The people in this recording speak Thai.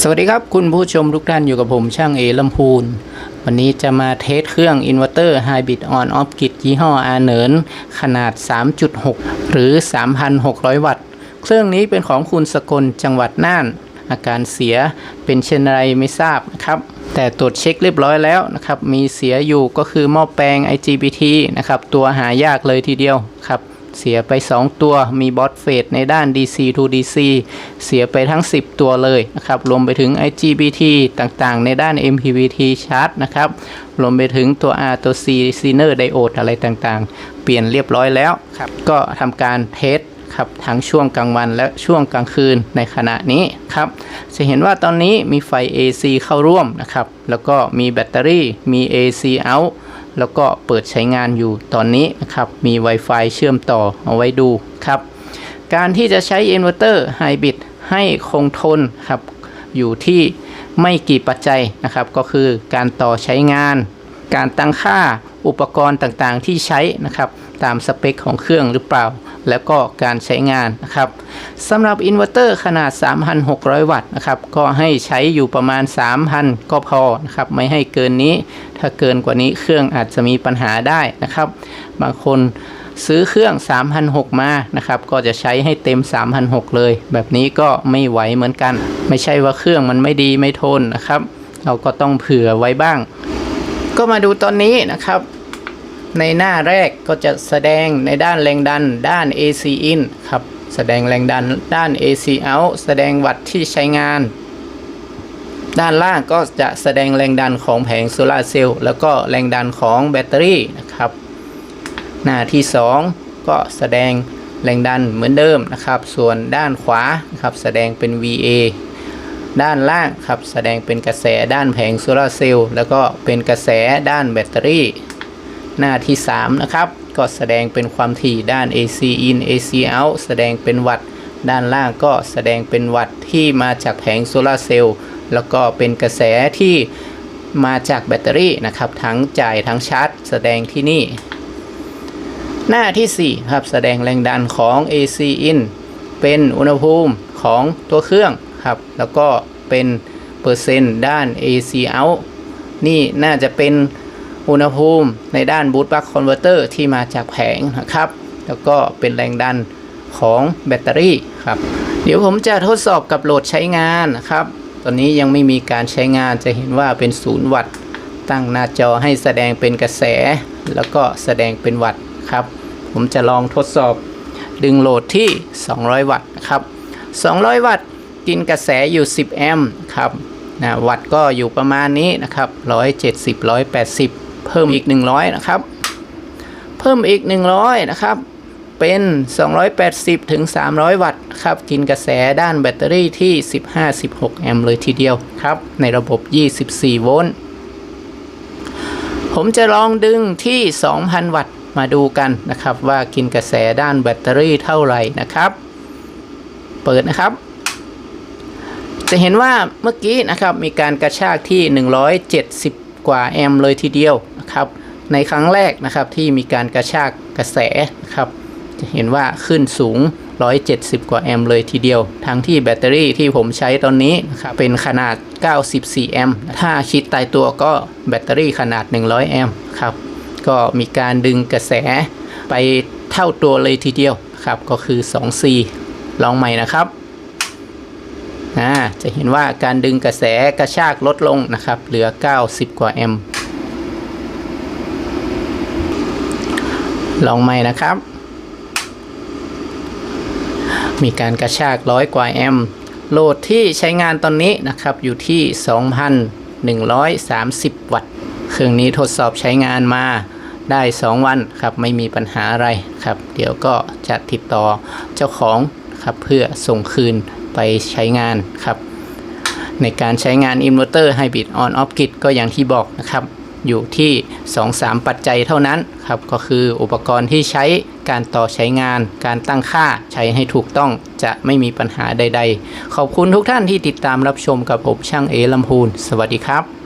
สวัสดีครับ คุณผู้ชมทุกท่านอยู่กับผมช่างเอลำพูน วันนี้จะมาเทสเครื่องอินเวอร์เตอร์ไฮบริดออนออฟกิดยี่ห้ออาเนินขนาด 3.6 หรือ 3,600 วัตต์ เครื่องนี้เป็นของคุณสกลจังหวัดน่าน อาการเสียเป็นเช่นไรไม่ทราบนะครับแต่ตรวจเช็คเรียบร้อยแล้วนะครับมีเสียอยู่ก็คือหม้อแปลง IGBT นะครับตัวหายากเลยทีเดียวครับ เสียไป 2 ตัวมีบอสเฟดในด้าน DC to DC เสียไปทั้ง 10 ตัวเลยนะครับ รวมไปถึง IGBT ต่างๆ ในด้าน MPPT chart นะครับ รวมไปถึงตัว R ตัว C Zener Diode อะไรต่างๆ เปลี่ยนเรียบร้อยแล้วครับก็ทำการเทสครับทั้งช่วงกลางวันและช่วงกลางคืนในขณะนี้ครับจะเห็นว่าตอนนี้มีไฟ AC เข้าร่วมนะครับแล้วก็มีแบตเตอรี่มี AC out แล้วก็เปิดใช้งานอยู่ตอนนี้นะครับมี Wi-Fi เชื่อมต่อเอาไว้ดูครับการที่จะใช้อินเวอร์เตอร์ไฮบริดให้คงทนครับอยู่ที่ไม่กี่ปัจจัยนะครับก็คือการต่อใช้งาน การตั้งค่าอุปกรณ์ต่างๆที่ใช้นะครับตามสเปคของเครื่องหรือเปล่า แล้วก็การใช้งานนะครับสำหรับอินเวอร์เตอร์ขนาด 3,600 วัตต์นะครับก็ให้ใช้อยู่ประมาณ 3,000 ก็พอนะครับไม่ให้เกินนี้ ถ้าเกินกว่านี้เครื่องอาจจะมีปัญหาได้นะครับ บางคนซื้อเครื่อง3,600มานะครับ ก็จะใช้ให้เต็ม3,600เลย แบบนี้ก็ไม่ไหวเหมือนกัน ไม่ใช่ว่าเครื่องมันไม่ดีไม่ทนนะครับ เราก็ต้องเผื่อไว้บ้าง ก็มาดูตอนนี้นะครับ ในหน้าแรกก็จะแสดงในด้านแรงดันด้าน AC in ครับ แสดงแรงดันด้าน AC out แสดงวัตต์ที่ใช้งาน ด้านล่างก็จะแสดงแรงดันของแผงโซลาร์เซลล์แล้วก็แรงดันของแบตเตอรี่นะครับ หน้าที่ 2 ก็แสดงแรงดันเหมือนเดิมนะครับ ส่วนด้านขวาครับแสดงเป็น VA ด้านล่างครับแสดงเป็นกระแสด้านแผงโซลาร์เซลล์แล้วก็เป็นกระแสด้านแบตเตอรี่ หน้าที่ 3 นะครับ ก็แสดงเป็นความถี่ด้าน AC in AC out แสดงเป็นวัตต์ด้านล่างก็แสดงเป็นวัตต์ที่มาจากแผงโซลาร์เซลล์แล้วก็เป็นกระแสที่มาจากแบตเตอรี่นะครับ ทั้งจ่ายทั้งชาร์จ แสดงที่นี่ หน้าที่ 4 ครับ แสดงแรงดันของ AC in เป็นอุณหภูมิของตัวเครื่องครับ แล้วก็เป็นเปอร์เซ็นต์ด้าน AC out นี่น่าจะเป็น อุณหภูมิในด้านบูตบัคคอนเวอร์เตอร์ที่มาจากแผงนะครับ แล้วก็เป็นแรงดันของแบตเตอรี่ครับ เดี๋ยวผมจะทดสอบกับโหลดใช้งานนะครับ ตอนนี้ยังไม่มีการใช้งานจะเห็นว่าเป็น0วัตต์ตั้งหน้าจอให้แสดงเป็นกระแส แล้วก็แสดงเป็นวัตต์ครับ ผมจะลองทดสอบดึงโหลดที่ 200 วัตต์นะครับ 200 วัตต์กินกระแสอยู่ 10 แอมป์ครับนะวัตต์ก็อยู่ประมาณนี้นะครับ 170 180 เพิ่มอีก 100 นะครับ เพิ่มอีก 100 นะครับ เป็น 280 ถึง 300 วัตต์ครับ กินกระแสด้านแบตเตอรี่ที่ 15-16 แอมป์เลยทีเดียวครับ ในระบบ 24 โวลต์ ผมจะลองดึงที่ 2,000 วัตต์มาดูกันนะครับ ว่ากินกระแสด้านแบตเตอรี่เท่าไหร่นะครับ เปิดนะครับจะเห็นว่าเมื่อกี้นะครับมีการกระชากที่ 170 กว่าแอมเลยทีเดียวนะครับในครั้งแรกนะครับที่มีการกระชากกระแสนะครับจะเห็นว่าขึ้นสูง 170 กว่าแอมป์เลยทีเดียว ทั้งที่แบตเตอรี่ที่ผมใช้ตอนนี้นะครับเป็นขนาด 94 แอมป์ถ้าคิดตายตัวก็แบตเตอรี่ขนาด 100 แอมป์ครับ ก็มีการดึงกระแสไปเท่าตัวเลยทีเดียวครับ ก็คือ 2C ลองใหม่นะครับ อ่าจะเห็นว่าการดึงกระแสกระชากลดลงนะครับ เหลือ 90 กว่าแอมป์ลองใหม่นะครับ มีการกระชากร้อยกว่าแอมป์โหลดที่ใช้งานตอนนี้นะครับอยู่ที่ 2,130 วัตต์ เครื่องนี้ทดสอบใช้งานมาได้ 2 วันครับไม่มีปัญหาอะไรครับ เดี๋ยวก็จะติดต่อเจ้าของครับเพื่อส่งคืน ไปใช้งานครับในการใช้งานอินเวอร์เตอร์ไฮบริดออนออฟกิดก็อย่างที่บอกนะครับ อยู่ที่ 2-3 ปัจจัยเท่านั้นครับ ก็คืออุปกรณ์ที่ใช้การต่อใช้งาน การตั้งค่าใช้ให้ถูกต้องจะไม่มีปัญหาใด ๆ ขอบคุณทุกท่านที่ติดตามรับชมกับผมช่างเอลำพูน สวัสดีครับ